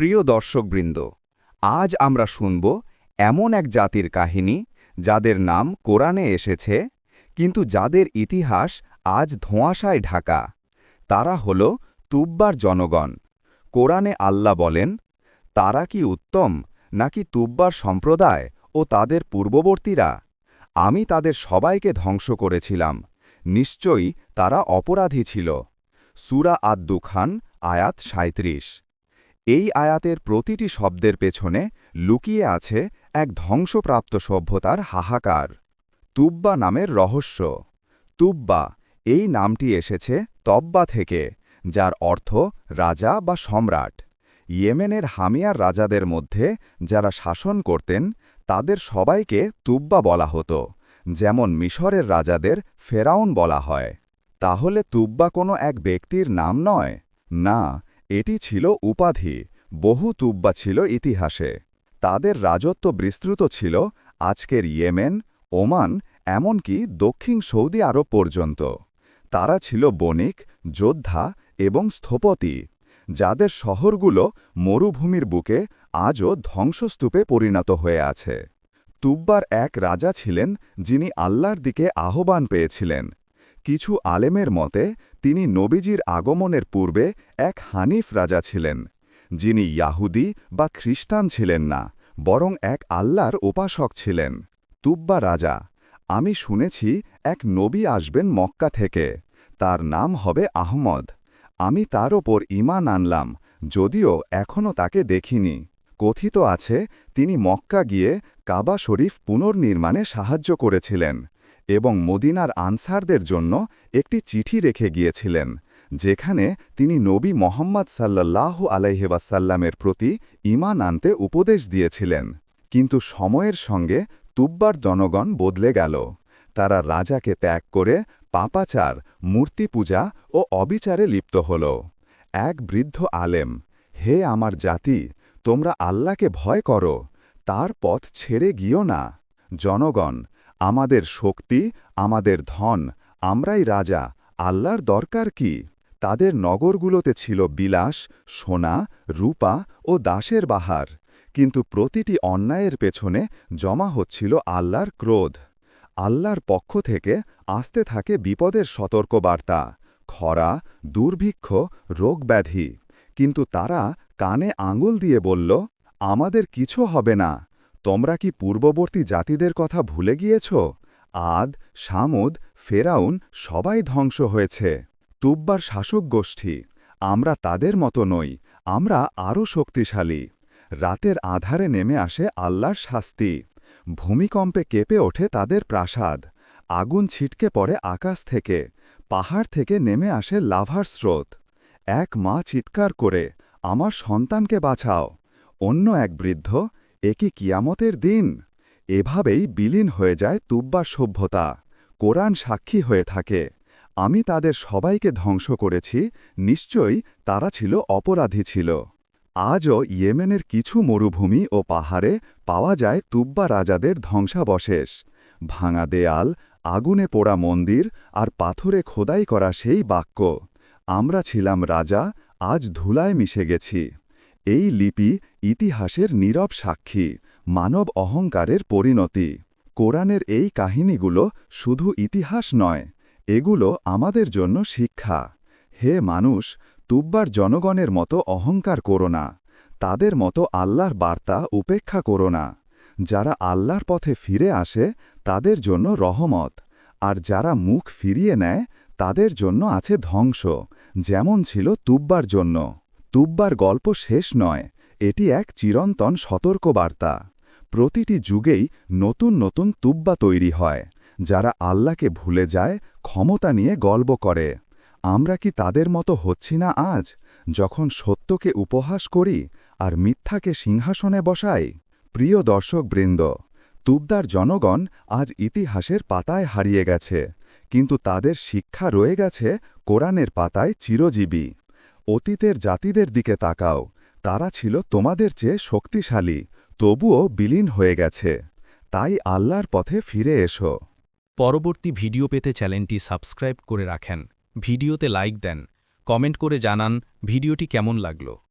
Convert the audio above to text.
প্রিয় দর্শকবৃন্দ, আজ আমরা শুনব এমন এক জাতির কাহিনী যাদের নাম কোরআনে এসেছে, কিন্তু যাদের ইতিহাস আজ ধোঁয়াশায় ঢাকা। তারা হল তুব্বার জনগণ। কোরআনে আল্লাহ বলেন, তারা কি উত্তম নাকি তুব্বার সম্প্রদায় ও তাদের পূর্ববর্তীরা? আমি তাদের সবাইকে ধ্বংস করেছিলাম, নিশ্চয়ই তারা অপরাধী ছিল। সুরা আদ-দুখান, আয়াত সাঁত্রিশ এই আয়াতের প্রতিটি শব্দের পেছনে লুকিয়ে আছে এক ধ্বংসপ্রাপ্ত সভ্যতার হাহাকার। তুব্বা নামের রহস্য। তুব্বা, এই নামটি এসেছে তব্বা থেকে, যার অর্থ রাজা বা সম্রাট। ইয়েমেনের হামিয়ার রাজাদের মধ্যে যারা শাসন করতেন, তাদের সবাইকে তুব্বা বলা হতো, যেমন মিশরের রাজাদের ফেরাউন বলা হয়। তাহলে তুব্বা কোনো এক ব্যক্তির নাম নয়? না, এটি ছিল উপাধি। বহু তুব্বা ছিল ইতিহাসে। তাদের রাজত্ব বিস্তৃত ছিল আজকের ইয়েমেন, ওমান, এমনকি দক্ষিণ সৌদি আরব পর্যন্ত। তারা ছিল বণিক, যোদ্ধা এবং স্থপতি, যাদের শহরগুলো মরুভূমির বুকে আজও ধ্বংসস্তূপে পরিণত হয়ে আছে। তুব্বার এক রাজা ছিলেন যিনি আল্লাহর দিকে আহ্বান পেয়েছিলেন। কিছু আলেমের মতে, তিনি নবীজির আগমনের পূর্বে এক হানিফ রাজা ছিলেন। যিনি ইয়াহুদি বা খ্রিস্টান ছিলেন না, বরং এক আল্লাহর উপাসক ছিলেন। তুব্বা রাজা, আমি শুনেছি এক নবী আসবেন মক্কা থেকে, তার নাম হবে আহমদ। আমি তার ওপর ইমান আনলাম, যদিও এখনও তাকে দেখিনি। কথিত আছে, তিনি মক্কা গিয়ে কাবা শরীফ পুনর্নির্মাণে সাহায্য করেছিলেন এবং মদিনার আনসারদের জন্য একটি চিঠি রেখে গিয়েছিলেন। যেখানে তিনি নবী মোহাম্মদ সাল্লাল্লাহু আলাইহেবাসাল্লামের প্রতি ইমান আনতে উপদেশ দিয়েছিলেন। কিন্তু সময়ের সঙ্গে তুব্বার জনগণ বদলে গেল। তারা রাজাকে ত্যাগ করে পাপাচার মূর্তি পূজা ও অবিচারে লিপ্ত হল। এক বৃদ্ধ আলেম, হে আমার জাতি, তোমরা আল্লাহকে ভয় করো, তার পথ ছেড়ে গিও না। জনগণ, আমাদের শক্তি, আমাদের ধন, আমরাই রাজা, আল্লাহর দরকার কি? তাদের নগরগুলোতে ছিল বিলাস, সোনা, রূপা ও দাসের বাহার। কিন্তু প্রতিটি অন্যায়ের পেছনে জমা হচ্ছিল আল্লাহর ক্রোধ। আল্লাহর পক্ষ থেকে আসতে থাকে বিপদের সতর্কবার্তা, খরা, দুর্ভিক্ষ, রোগব্যাধি। কিন্তু তারা কানে আঙুল দিয়ে বলল, আমাদের কিছু হবে না। তোমরা কি পূর্ববর্তী জাতিদের কথা ভুলে গিয়েছ? আদ, সামুদ, ফেরাউন সবাই ধ্বংস হয়েছে। তুব্বার শাসক গোষ্ঠী, আমরা তাদের মতো নই, আমরা আরও শক্তিশালী। রাতের আধারে নেমে আসে আল্লাহর শাস্তি। ভূমিকম্পে কেঁপে ওঠে তাদের প্রাসাদ। আগুন ছিটকে পড়ে আকাশ থেকে। পাহাড় থেকে নেমে আসে লাভার স্রোত। এক মা চিৎকার করে, আমার সন্তানকে বাঁচাও। অন্য এক বৃদ্ধ, এ কি কিয়ামতের দিন? এভাবেই বিলীন হয়ে যায় তুব্বার সভ্যতা। কোরআন সাক্ষী হয়ে থাকে। আমি তাদের সবাইকে ধ্বংস করেছি, নিশ্চয়ই তারা ছিল অপরাধী ছিল। আজও ইয়েমেনের কিছু মরুভূমি ও পাহাড়ে পাওয়া যায় তুব্বা রাজাদের ধ্বংসাবশেষ। ভাঙা দেয়াল, আগুনে পোড়া মন্দির আর পাথরে খোদাই করা সেই বাক্য, আমরা ছিলাম রাজা, আজ ধুলায় মিশে গেছি। এই লিপি ইতিহাসের নীরব সাক্ষী, মানব অহংকারের পরিণতি। কোরআনের এই কাহিনীগুলো শুধু ইতিহাস নয় এগুলো আমাদের জন্য শিক্ষা। হে মানুষ, তুব্বার জনগণের মতো অহংকার করো না। তাদের মতো আল্লাহর বার্তা উপেক্ষা করো না। যারা আল্লাহর পথে ফিরে আসে, তাদের জন্য রহমত। আর যারা মুখ ফিরিয়ে নেয়, তাদের জন্য আছে ধ্বংস, যেমন ছিল তুব্বার জন্য। তুব্বার গল্প শেষ নয়, এটি এক চিরন্তন সতর্কবার্তা। প্রতিটি যুগেই নতুন নতুন তুব্বা তৈরি হয়। যারা আল্লাহকে ভুলে যায়, ক্ষমতা নিয়ে গল্প করে। আমরা কি তাদের মতো হচ্ছি না আজ, যখন সত্যকে উপহাস করি আর মিথ্যাকে সিংহাসনে বসাই? প্রিয় দর্শকবৃন্দ, তুবদার জনগণ আজ ইতিহাসের পাতায় হারিয়ে গেছে, কিন্তু তাদের শিক্ষা রয়ে গেছে কোরআনের পাতায় চিরজীবী। অতীতের জাতিদের দিকে তাকাও, তারা ছিল তোমাদের চেয়ে শক্তিশালী, তবুও বিলীন হয়ে গেছে। তাই আল্লাহর পথে ফিরে এসো। পরবর্তী ভিডিও পেতে চ্যানেলটি সাবস্ক্রাইব করে রাখেন। ভিডিওতে লাইক দেন, কমেন্ট করে জানান, ভিডিওটি কেমন লাগল?